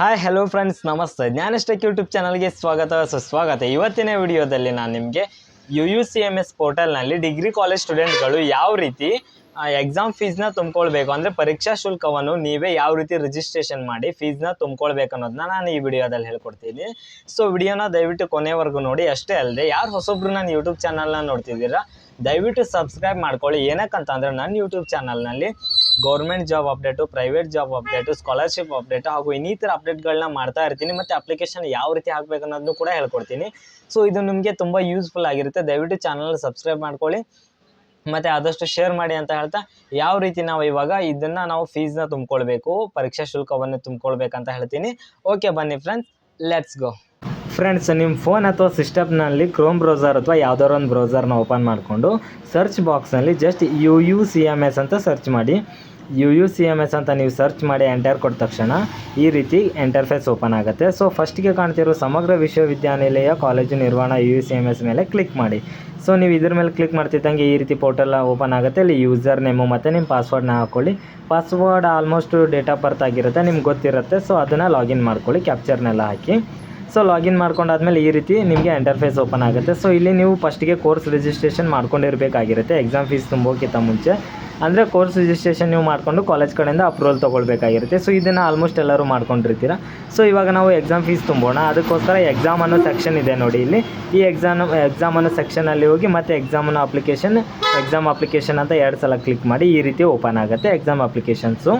Hi hello friends ನಮಸ್ತೆ. ಜ್ಞಾನಷ್ಟಕ್ YouTube ಚಾನಲ್ಗೆ ಸ್ವಾಗತ. ಸುಸ್ವಾಗತ. ಇವತ್ತಿನ ವಿಡಿಯೋದಲ್ಲಿ ನಾನು ನಿಮಗೆ U U C M S ಪೋರ್ಟಲ್ನಲ್ಲಿ ಡಿಗ್ರಿ ಕಾಲೇಜ್ ಸ್ಟೂಡೆಂಟ್ಗಳು ಯಾವ ರೀತಿ ಎಕ್ಸಾಮ್ ಫೀಸ್ನ ತುಂಬ್ಕೊಳ್ಬೇಕು ಅಂದರೆ ಪರೀಕ್ಷಾ ಶುಲ್ಕವನ್ನು ನೀವೇ ಯಾವ ರೀತಿ ರಿಜಿಸ್ಟ್ರೇಷನ್ ಮಾಡಿ ಫೀಸ್ನ ತುಂಬ್ಕೊಳ್ಬೇಕು ಅನ್ನೋದನ್ನ ನಾನು ಈ ವಿಡಿಯೋದಲ್ಲಿ ಹೇಳ್ಕೊಡ್ತೀನಿ. ಸೊ ವಿಡಿಯೋನ ದಯವಿಟ್ಟು ಕೊನೆವರೆಗೂ ನೋಡಿ. ಅಷ್ಟೇ ಅಲ್ಲದೆ ಯಾರು ಹೊಸೊಬ್ರು ನನ್ನ ಯೂಟ್ಯೂಬ್ ಚಾನಲ್ನ ನೋಡ್ತಿದ್ದೀರಾ, ದಯವಿಟ್ಟು ಸಬ್ಸ್ಕ್ರೈಬ್ ಮಾಡ್ಕೊಳ್ಳಿ. ಏನಕ್ಕಂತಂದರೆ, ನನ್ನ ಯೂಟ್ಯೂಬ್ ಚಾನಲ್ನಲ್ಲಿ government job update private job update scholarship update ಹಾಗೂ ಇನ್ನಿತರ ಅಪ್ಡೇಟ್ಗಳನ್ನ ಮಾಡ್ತಾ ಇರ್ತೀನಿ. ಮತ್ತು ಅಪ್ಲಿಕೇಶನ್ ಯಾವ ರೀತಿ ಹಾಕಬೇಕು ಅನ್ನೋದನ್ನು ಕೂಡ ಹೇಳ್ಕೊಡ್ತೀನಿ. ಸೊ ಇದು ನಿಮಗೆ ತುಂಬ ಯೂಸ್ಫುಲ್ ಆಗಿರುತ್ತೆ. ದಯವಿಟ್ಟು ಚಾನಲ್ ಸಬ್ಸ್ಕ್ರೈಬ್ ಮಾಡ್ಕೊಳ್ಳಿ. ಮತ್ತು ಆದಷ್ಟು ಶೇರ್ ಮಾಡಿ ಅಂತ ಹೇಳ್ತಾ, ಯಾವ ರೀತಿ ನಾವು ಇವಾಗ ಇದನ್ನು ನಾವು ಫೀಸ್ನ ತುಂಬ್ಕೊಳ್ಬೇಕು, ಪರೀಕ್ಷಾ ಶುಲ್ಕವನ್ನು ತುಂಬ್ಕೊಳ್ಬೇಕಂತ ಹೇಳ್ತೀನಿ. ಓಕೆ ಬನ್ನಿ ಫ್ರೆಂಡ್ಸ್ ಲೆಟ್ಸ್ ಗೋ ಫ್ರೆಂಡ್ಸ್ ನಿಮ್ಮ ಫೋನ್ ಅಥವಾ ಸಿಸ್ಟಮ್ನಲ್ಲಿ ಕ್ರೋಮ್ ಬ್ರೌಸರ್ ಅಥವಾ ಯಾವ್ದಾದ್ರು ಒಂದು ಬ್ರೌಸರ್ನ ಓಪನ್ ಮಾಡಿಕೊಂಡು ಸರ್ಚ್ ಬಾಕ್ಸ್ನಲ್ಲಿ just U U C M S ಅಂತ ಸರ್ಚ್ ಮಾಡಿ. U U C M S ಅಂತ ನೀವು ಸರ್ಚ್ ಮಾಡಿ ಎಂಟರ್ ಕೊಟ್ಟ ತಕ್ಷಣ ಈ ರೀತಿ ಎಂಟರ್ಫೇಸ್ ಓಪನ್ ಆಗುತ್ತೆ. ಸೊ ಫಸ್ಟಿಗೆ ಕಾಣ್ತಿರೋ ಸಮಗ್ರ ವಿಶ್ವವಿದ್ಯಾನಿಲಯ ಕಾಲೇಜು ನಿರ್ವಹಣಾ U U C M S ಮೇಲೆ ಕ್ಲಿಕ್ ಮಾಡಿ. ಸೊ ನೀವು ಇದ್ರ ಮೇಲೆ ಕ್ಲಿಕ್ ಮಾಡ್ತಿದ್ದಂಗೆ ಈ ರೀತಿ ಪೋರ್ಟಲ್ ಓಪನ್ ಆಗುತ್ತೆ. ಇಲ್ಲಿ ಯೂಸರ್ ನೇಮು ಮತ್ತು ನಿಮ್ಮ ಪಾಸ್ವರ್ಡ್ನ ಹಾಕ್ಕೊಳ್ಳಿ password almost date of birth ಆಗಿರುತ್ತೆ, ನಿಮ್ಗೆ ಗೊತ್ತಿರುತ್ತೆ. ಸೊ ಅದನ್ನು ಲಾಗಿನ್ ಮಾಡ್ಕೊಳ್ಳಿ ಕ್ಯಾಪ್ಚರ್ನೆಲ್ಲ ಹಾಕಿ. ಸೊ ಲಾಗಿನ್ ಮಾಡ್ಕೊಂಡಾದ್ಮೇಲೆ ಈ ರೀತಿ ನಿಮಗೆ ಇಂಟರ್ಫೇಸ್ ಓಪನ್ ಆಗುತ್ತೆ. ಸೊ ಇಲ್ಲಿ ನೀವು ಫಸ್ಟಿಗೆ ಕೋರ್ಸ್ ರಿಜಿಸ್ಟ್ರೇಷನ್ ಮಾಡ್ಕೊಂಡಿರಬೇಕಾಗಿರುತ್ತೆ. ಎಕ್ಸಾಮ್ ಫೀಸ್ ತುಂಬೋಕ್ಕಿಂತ ಮುಂಚೆ. ಅಂದರೆ ಕೋರ್ಸ್ ರಿಜಿಸ್ಟ್ರೇಷನ್ ನೀವು ಮಾಡಿಕೊಂಡು ಕಾಲೇಜ್ ಕಡೆಯಿಂದ ಅಪ್ರೂವಲ್ ತೊಗೊಳ್ಬೇಕಾಗಿರುತ್ತೆ. ಸೊ ಇದನ್ನು ಆಲ್ಮೋಸ್ಟ್ ಎಲ್ಲರೂ ಮಾಡ್ಕೊಂಡಿರ್ತೀರ? ಸೊ ಇವಾಗ ನಾವು ಎಕ್ಸಾಮ್ ಫೀಸ್ ತುಂಬೋಣ. ಅದಕ್ಕೋಸ್ಕರ ಎಕ್ಸಾಮ್ ಅನ್ನೋ ಸೆಕ್ಷನ್ ಇದೆ ನೋಡಿ ಇಲ್ಲಿ. ಈ ಎಕ್ಸಾಮ್ ಎಕ್ಸಾಮ್ ಅನ್ನೋ ಸೆಕ್ಷನಲ್ಲಿ ಹೋಗಿ ಮತ್ತು ಎಕ್ಸಾಮ್ ಅನ್ನೋ ಅಪ್ಲಿಕೇಶನ್ ಎಕ್ಸಾಮ್ ಅಪ್ಲಿಕೇಶನ್ ಅಂತ ಎರಡು ಸಲ ಕ್ಲಿಕ್ ಮಾಡಿ ಈ ರೀತಿ ಓಪನ್ ಆಗುತ್ತೆ ಎಕ್ಸಾಮ್ ಅಪ್ಲಿಕೇಶನ್ಸು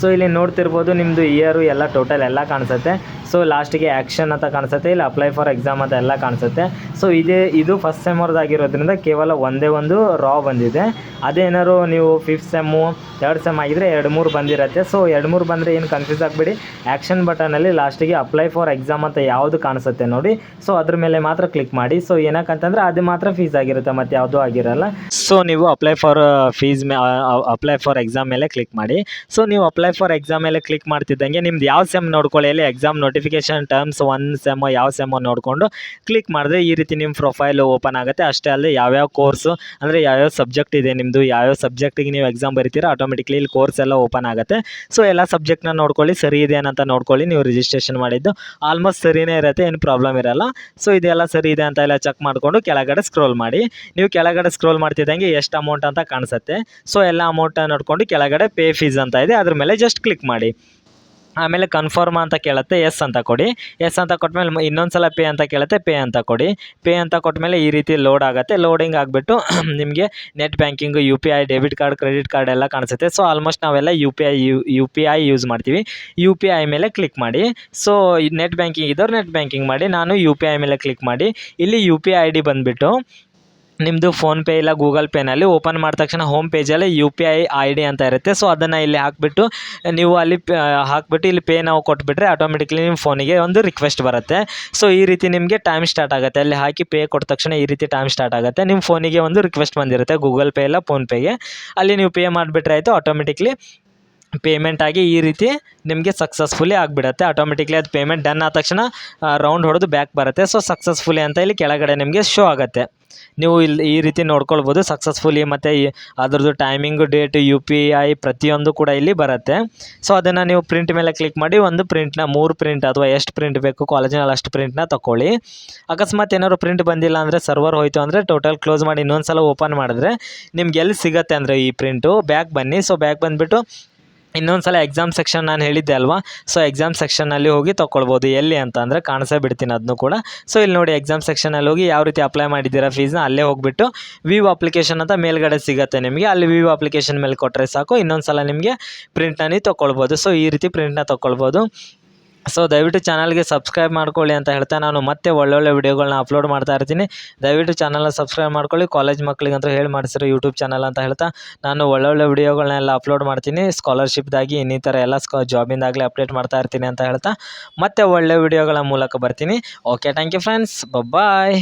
ಸೊ ಇಲ್ಲಿ ನೋಡ್ತಿರ್ಬೋದು ನಿಮ್ಮದು ಇಯರು ಎಲ್ಲ ಟೋಟಲ್ ಎಲ್ಲ ಕಾಣಿಸುತ್ತೆ. ಸೊ ಲಾಸ್ಟಿಗೆ ಆ್ಯಕ್ಷನ್ ಅಂತ ಕಾಣಿಸುತ್ತೆ, ಇಲ್ಲಿ ಅಪ್ಲೈ ಫಾರ್ ಎಕ್ಸಾಮ್ ಅಂತ ಎಲ್ಲ ಕಾಣಿಸುತ್ತೆ. ಸೊ ಇದೇ, ಇದು ಫಸ್ಟ್ ಸೆಮ್ ಆಗಿರೋದ್ರಿಂದ ಕೇವಲ ಒಂದೇ ಒಂದು ರಾ ಬಂದಿದೆ. ಅದೇನಾದ್ರು ನೀವು ಫಿಫ್ತ್ ಸೆಮ್ಮು ಎರಡು ಸೆಮ್ ಆಗಿದ್ರೆ ಎರಡು ಮೂರು ಬಂದಿರುತ್ತೆ. ಸೊ ಎರಡು ಮೂರು ಬಂದರೆ ಏನು ಕನ್ಫ್ಯೂಸ್ ಆಗಬೇಡಿ. ಆ್ಯಕ್ಷನ್ ಬಟನಲ್ಲಿ ಲಾಸ್ಟಿಗೆ ಅಪ್ಲೈ ಫಾರ್ ಎಕ್ಸಾಮ್ ಅಂತ ಯಾವುದು ಕಾಣಿಸುತ್ತೆ ನೋಡಿ. ಸೊ ಅದ್ರ ಮೇಲೆ ಮಾತ್ರ ಕ್ಲಿಕ್ ಮಾಡಿ. ಸೊ ಏನಕ್ಕಂತಂದರೆ ಅದು ಮಾತ್ರ ಫೀಸ್ ಆಗಿರುತ್ತೆ, ಮತ್ತು ಯಾವುದೂ ಆಗಿರಲ್ಲ. ಸೊ ನೀವು ಅಪ್ಲೈ ಫಾರ್ ಫೀಸ್ ಮೇ ಅಪ್ಲೈ ಫಾರ್ ಎಕ್ಸಾಮ್ ಮೇಲೆ ಕ್ಲಿಕ್ ಮಾಡಿ. ಸೊ ನೀವು ಅಪ್ಲೈ ಫಾರ್ ಎಕ್ಸಾಮ್ ಮೇಲೆ ಕ್ಲಿಕ್ ಮಾಡ್ತಿದ್ದಂಗೆ ನಿಮ್ದು ಯಾವ ಸೆಮ್ ನೋಡ್ಕೊಳ್ಳಿ exam exam notification terms one sem ಯಾವ ಸೆಮ್ ನೋಡಿಕೊಂಡು ಕ್ಲಿಕ್ ಮಾಡಿದ್ರೆ ಈ ರೀತಿ ನಿಮ್ಮ ಪ್ರೊಫೈಲ್ ಓಪನ್ ಆಗುತ್ತೆ. ಅಷ್ಟೇ ಅಲ್ಲದೆ ಯಾವ್ಯಾವ ಕೋರ್ಸು ಅಂದರೆ ಯಾವ್ಯಾವ ಸಬ್ಜೆಕ್ಟ್ ಇದೆ ನಿಮ್ಮದು ಯಾವ್ಯಾವ ಸಬ್ಜೆಕ್ಟಿಗೆ ನೀವು ಎಕ್ಸಾಮ್ ಬರಿತೀರ ಆಟೋಮೆಟಿಕ್ಲಿ ಇಲ್ಲಿ ಕೋರ್ಸ್ ಎಲ್ಲ ಓಪನ್ ಆಗುತ್ತೆ. ಸೊ ಎಲ್ಲ ಸಬ್ಜೆಕ್ಟ್ನ ನೋಡ್ಕೊಳ್ಳಿ, ಸರಿ ಇದೆ ಅಂತ ನೋಡ್ಕೊಳ್ಳಿ, ನೀವು ರಿಜಿಸ್ಟ್ರೇಷನ್ ಮಾಡಿದ್ದು. ಆಲ್ಮೋಸ್ಟ್ ಸರಿನೇ ಇರುತ್ತೆ, ಏನು ಪ್ರಾಬ್ಲಮ್ ಇರಲ್ಲ. ಸೊ ಇದೆಲ್ಲ ಸರಿ ಇದೆ ಅಂತ ಎಲ್ಲ ಚೆಕ್ ಮಾಡಿಕೊಂಡು ಕೆಳಗಡೆ ಸ್ಕ್ರೋಲ್ ಮಾಡಿ. ನೀವು ಕೆಳಗಡೆ ಸ್ಕ್ರೋಲ್ ಮಾಡ್ತಿದ್ದಂಗೆ ಎಷ್ಟು ಅಮೌಂಟ್ ಅಂತ ಕಾಣಿಸುತ್ತೆ. ಸೊ ಎಲ್ಲ ಅಮೌಂಟ್ ನೋಡ್ಕೊಂಡು ಕೆಳಗಡೆ ಪೇ ಫೀಸ್ ಅಂತ ಇದೆ, ಅದ್ರ ಮೇಲೆ ಜಸ್ಟ್ ಕ್ಲಿಕ್ ಮಾಡಿ. ಆಮೇಲೆ ಕನ್ಫರ್ಮ್ ಅಂತ ಕೇಳುತ್ತೆ ಎಸ್ ಅಂತ ಕೊಡಿ. ಎಸ್ ಅಂತ ಕೊಟ್ಟಮೇಲೆ ಇನ್ನೊಂದು ಸಲ ಪೇ ಅಂತ ಕೇಳುತ್ತೆ, ಪೇ ಅಂತ ಕೊಡಿ. ಪೇ ಅಂತ ಕೊಟ್ಟಮೇಲೆ ಈ ರೀತಿ ಲೋಡ್ ಆಗುತ್ತೆ. ಲೋಡಿಂಗ್ ಆಗಿಬಿಟ್ಟು ನಿಮಗೆ net banking U P I debit card credit card ಎಲ್ಲ ಕಾಣಿಸುತ್ತೆ. ಸೊ ಆಲ್ಮೋಸ್ಟ್ ನಾವೆಲ್ಲ U P I U U P I use ಮಾಡ್ತೀವಿ. ಯು ಪಿ ಐ ಮೇಲೆ ಕ್ಲಿಕ್ ಮಾಡಿ. ಸೊ ನೆಟ್ ಬ್ಯಾಂಕಿಂಗ್ ಇದ್ದವ್ರು ನೆಟ್ ಬ್ಯಾಂಕಿಂಗ್ ಮಾಡಿ. ನಾನು ಯು ಪಿ ಐ ಮೇಲೆ ಕ್ಲಿಕ್ ಮಾಡಿ. ಇಲ್ಲಿ ಯು ಪಿ ಐ ಡಿ ಬಂದುಬಿಟ್ಟು ನಿಮ್ಮದು ಫೋನ್ಪೇ ಇಲ್ಲ ಗೂಗಲ್ ಪೇನಲ್ಲಿ ಓಪನ್ ಮಾಡಿದ ತಕ್ಷಣ home ಪೇಜಲ್ಲಿ U P I I D ಅಂತ ಇರುತ್ತೆ. ಸೊ ಅದನ್ನು ಇಲ್ಲಿ ಹಾಕಿಬಿಟ್ಟು ನೀವು ಅಲ್ಲಿ ಹಾಕಿಬಿಟ್ಟು ಇಲ್ಲಿ ಪೇ ನಾವು ಕೊಟ್ಬಿಟ್ರೆ ಆಟೋಮೆಟಿಕ್ಲಿ ನಿಮ್ಮ ಫೋನಿಗೆ ಒಂದು ರಿಕ್ವೆಸ್ಟ್ ಬರುತ್ತೆ. ಸೊ ಈ ರೀತಿ ನಿಮಗೆ ಟೈಮ್ ಸ್ಟಾರ್ಟ್ ಆಗುತ್ತೆ. ಅಲ್ಲಿ ಹಾಕಿ ಪೇ ಕೊಟ್ಟ ತಕ್ಷಣ ಈ ರೀತಿ ಟೈಮ್ ಸ್ಟಾರ್ಟ್ ಆಗುತ್ತೆ. ನಿಮ್ಮ ಫೋನಿಗೆ ಒಂದು ರಿಕ್ವೆಸ್ಟ್ ಬಂದಿರುತ್ತೆ ಗೂಗಲ್ ಪೇ ಇಲ್ಲ ಫೋನ್ಪೇಗೆ ಅಲ್ಲಿ ನೀವು ಪೇ ಮಾಡಿಬಿಟ್ರೆ ಆಯಿತು ಆಟೋಮೆಟಿಕ್ಲಿ ಪೇಮೆಂಟ್ ಆಗಿ ಈ ರೀತಿ ನಿಮಗೆ ಸಕ್ಸಸ್ಫುಲಿ ಆಗಿಬಿಡುತ್ತೆ. ಆಟೋಮೆಟಿಕ್ಲಿ ಅದು ಪೇಮೆಂಟ್ ಡನ್ ಆದ ತಕ್ಷಣ ರೌಂಡ್ ಹೊಡೆದು ಬ್ಯಾಕ್ ಬರುತ್ತೆ. ಸೊ ಸಕ್ಸಸ್ಫುಲಿ ಅಂತ ಇಲ್ಲಿ ಕೆಳಗಡೆ ನಿಮಗೆ ಶೋ ಆಗುತ್ತೆ. ನೀವು ಇಲ್ಲಿ ಈ ರೀತಿ ನೋಡ್ಕೊಳ್ಬೋದು ಸಕ್ಸಸ್ಫುಲಿ ಮತ್ತು ಈ ಅದ್ರದ್ದು timing date U P I ಪ್ರತಿಯೊಂದು ಕೂಡ ಇಲ್ಲಿ ಬರುತ್ತೆ. ಸೊ ಅದನ್ನು ನೀವು ಪ್ರಿಂಟ್ ಮೇಲೆ ಕ್ಲಿಕ್ ಮಾಡಿ ಒಂದು ಪ್ರಿಂಟ್ನ ಮೂರು ಪ್ರಿಂಟ್ ಅಥವಾ ಎಷ್ಟು ಪ್ರಿಂಟ್ ಬೇಕು ಕಾಲೇಜಿನಲ್ಲಿ ಅಷ್ಟು ಪ್ರಿಂಟ್ನ ತೊಗೊಳ್ಳಿ ಅಕಸ್ಮಾತ್ ಏನಾದ್ರು ಪ್ರಿಂಟ್ ಬಂದಿಲ್ಲ ಅಂದರೆ ಸರ್ವರ್ ಹೋಯಿತು ಅಂದರೆ ಟೋಟಲ್ ಕ್ಲೋಸ್ ಮಾಡಿ ಇನ್ನೊಂದು ಸಲ ಓಪನ್ ಮಾಡಿದ್ರೆ ನಿಮ್ಗೆ ಎಲ್ಲಿ ಸಿಗುತ್ತೆ ಅಂದರೆ ಈ ಪ್ರಿಂಟು ಬ್ಯಾಕ್ ಬನ್ನಿ. ಸೊ ಬ್ಯಾಕ್ ಬಂದುಬಿಟ್ಟು ಇನ್ನೊಂದು ಸಲ ಎಕ್ಸಾಮ್ ಸೆಕ್ಷನ್ ನಾನು ಹೇಳಿದ್ದೆ ಅಲ್ವಾ? ಸೊ ಎಕ್ಸಾಮ್ ಸೆಕ್ಷನಲ್ಲಿ ಹೋಗಿ ತೊಗೊಳ್ಬೋದು ಎಲ್ಲಿ ಅಂತ ಅಂದರೆ ಕಾಣಿಸೇ ಬಿಡ್ತೀನಿ ಅದನ್ನು ಕೂಡ. ಸೊ ಇಲ್ಲಿ ನೋಡಿ ಎಕ್ಸಾಮ್ ಸೆಕ್ಷನಲ್ಲಿ ಹೋಗಿ ಯಾವ ರೀತಿ ಅಪ್ಲೈ ಮಾಡಿದ್ದೀರಾ ಫೀಸ್ನ ಅಲ್ಲೇ ಹೋಗಿಬಿಟ್ಟು ವಿವ್ ಅಪ್ಲಿಕೇಶನ್ ಅಂತ ಮೇಲ್ಗಡೆ ಸಿಗುತ್ತೆ ನಿಮಗೆ. ಅಲ್ಲಿ ವಿವ್ ಅಪ್ಲಿಕೇಶನ್ ಮೇಲೆ ಕೊಟ್ಟರೆ ಸಾಕು. ಇನ್ನೊಂದು ಸಲ ನಿಮಗೆ ಪ್ರಿಂಟ್ನ ತೊಗೊಳ್ಬೋದು ಸೊ ಈ ರೀತಿ ಪ್ರಿಂಟ್ನ ತೊಗೊಳ್ಬೋದು ಸೊ ದಯವಿಟ್ಟು ಚಾನಲ್ಗೆ ಸಬ್ಸ್ಕ್ರೈಬ್ ಮಾಡ್ಕೊಳ್ಳಿ ಅಂತ ಹೇಳ್ತಾ ನಾನು ಮತ್ತೆ ಒಳ್ಳೊಳ್ಳೆ ವಿಡಿಯೋಗಳನ್ನ ಅಪ್ಲೋಡ್ ಮಾಡ್ತಾ ಇರ್ತೀನಿ. ದಯವಿಟ್ಟು ಚಾನಲ್ನ ಸಬ್ಸ್ಕ್ರೈಬ್ ಮಾಡ್ಕೊಳ್ಳಿ, ಕಾಲೇಜ್ ಮಕ್ಕಳಿಗಂತೂ ಹೇಳಿ ಮಾಡಿಸಿರೋ ಯೂಟ್ಯೂಬ್ ಚಾನಲ್ ಅಂತ ಹೇಳ್ತಾ ನಾನು ಒಳ್ಳೊಳ್ಳೆ ವಿಡಿಯೋಗಳನ್ನೆಲ್ಲ ಅಪ್ಲೋಡ್ ಮಾಡ್ತೀನಿ. ಸ್ಕಾಲರ್ಶಿಪ್ದಾಗಿ ಇನ್ನಿತರ ಎಲ್ಲ ಸ್ಕಾ ಜಾಬಿಂದಾಗಲಿ ಅಪ್ಡೇಟ್ ಮಾಡ್ತಾ ಇರ್ತೀನಿ ಅಂತ ಹೇಳ್ತಾ ಮತ್ತೆ ಒಳ್ಳೆ ವಿಡಿಯೋಗಳ ಮೂಲಕ ಬರ್ತೀನಿ. Okay thank you friends bye